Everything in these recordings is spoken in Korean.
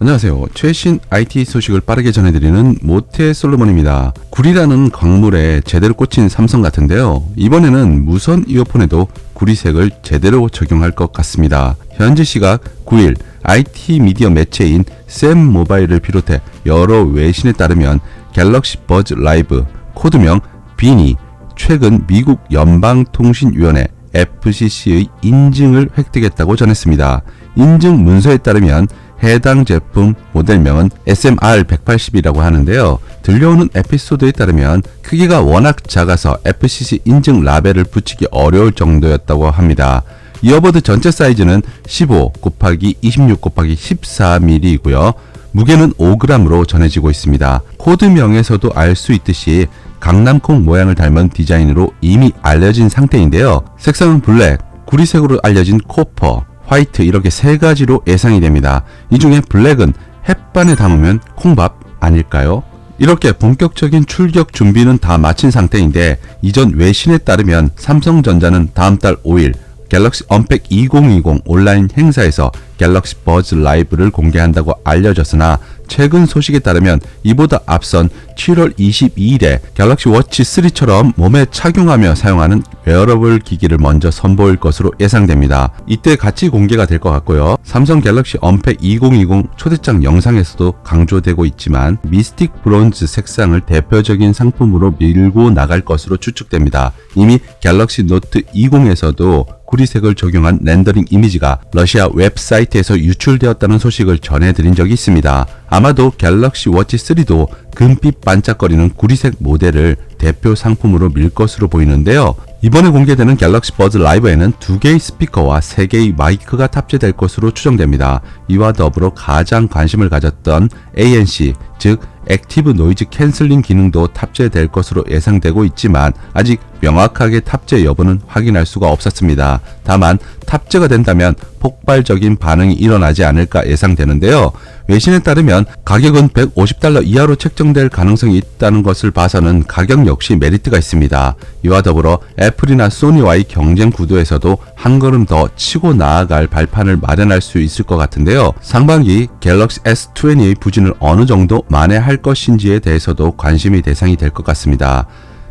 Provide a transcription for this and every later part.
안녕하세요. 최신 IT 소식을 빠르게 전해드리는 모태 솔로몬입니다. 구리라는 광물에 제대로 꽂힌 삼성 같은데요. 이번에는 무선 이어폰에도 구리색을 제대로 적용할 것 같습니다. 현재 시각 9일 IT 미디어 매체인 샘 모바일을 비롯해 여러 외신에 따르면 갤럭시 버즈 라이브 코드명 비니 최근 미국 연방통신위원회 FCC의 인증을 획득했다고 전했습니다. 인증 문서에 따르면 해당 제품 모델명은 SMR180이라고 하는데요. 들려오는 에피소드에 따르면 크기가 워낙 작아서 FCC 인증 라벨을 붙이기 어려울 정도였다고 합니다. 이어버드 전체 사이즈는 15 곱하기 26 곱하기 14mm이고요. 무게는 5g으로 전해지고 있습니다. 코드명에서도 알 수 있듯이 강남콩 모양을 닮은 디자인으로 이미 알려진 상태인데요. 색상은 블랙, 구리색으로 알려진 코퍼, 화이트 이렇게 세 가지로 예상이 됩니다. 이 중에 블랙은 햇반에 담으면 콩밥 아닐까요? 이렇게 본격적인 출격 준비는 다 마친 상태인데 이전 외신에 따르면 삼성전자는 다음 달 5일 갤럭시 언팩 2020 온라인 행사에서 갤럭시 버즈 라이브를 공개한다고 알려졌으나 최근 소식에 따르면 이보다 앞선 7월 22일에 갤럭시 워치 3처럼 몸에 착용하며 사용하는 웨어러블 기기를 먼저 선보일 것으로 예상됩니다. 이때 같이 공개가 될 것 같고요. 삼성 갤럭시 언팩 2020 초대장 영상에서도 강조되고 있지만 미스틱 브론즈 색상을 대표적인 상품으로 밀고 나갈 것으로 추측됩니다. 이미 갤럭시 노트 20에서도 구리색을 적용한 렌더링 이미지가 러시아 웹사이트에서 유출되었다는 소식을 전해드린 적이 있습니다. 아마도 갤럭시 워치 3도 금빛 반짝거리는 구리색 모델을 대표 상품으로 밀 것으로 보이는데요. 이번에 공개되는 갤럭시 버즈 라이브에는 두 개의 스피커와 세 개의 마이크가 탑재될 것으로 추정됩니다. 이와 더불어 가장 관심을 가졌던 ANC, 즉 액티브 노이즈 캔슬링 기능도 탑재될 것으로 예상되고 있지만 아직 명확하게 탑재 여부는 확인할 수가 없었습니다. 다만 탑재가 된다면 폭발적인 반응이 일어나지 않을까 예상되는데요. 외신에 따르면 가격은 150달러 이하로 책정될 가능성이 있다는 것을 봐서는 가격 역시 메리트가 있습니다. 이와 더불어 애플이나 소니와의 경쟁 구도에서도 한 걸음 더 치고 나아갈 발판을 마련할 수 있을 것 같은데요. 상반기 갤럭시 S20의 부진을 어느 정도 만회할 것인지에 대해서도 관심이 대상이 될 것 같습니다.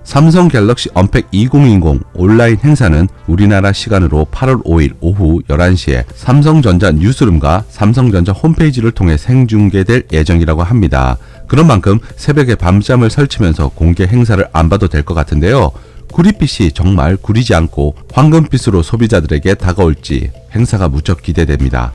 삼성 갤럭시 언팩 2020 온라인 행사는 우리나라 시간으로 8월 5일 오후 11시에 삼성전자 뉴스룸과 삼성전자 홈페이지를 통해 생중계될 예정이라고 합니다. 그런 만큼 새벽에 밤잠을 설치면서 공개 행사를 안 봐도 될 것 같은데요. 구릿빛이 정말 구리지 않고 황금빛으로 소비자들에게 다가올지 행사가 무척 기대됩니다.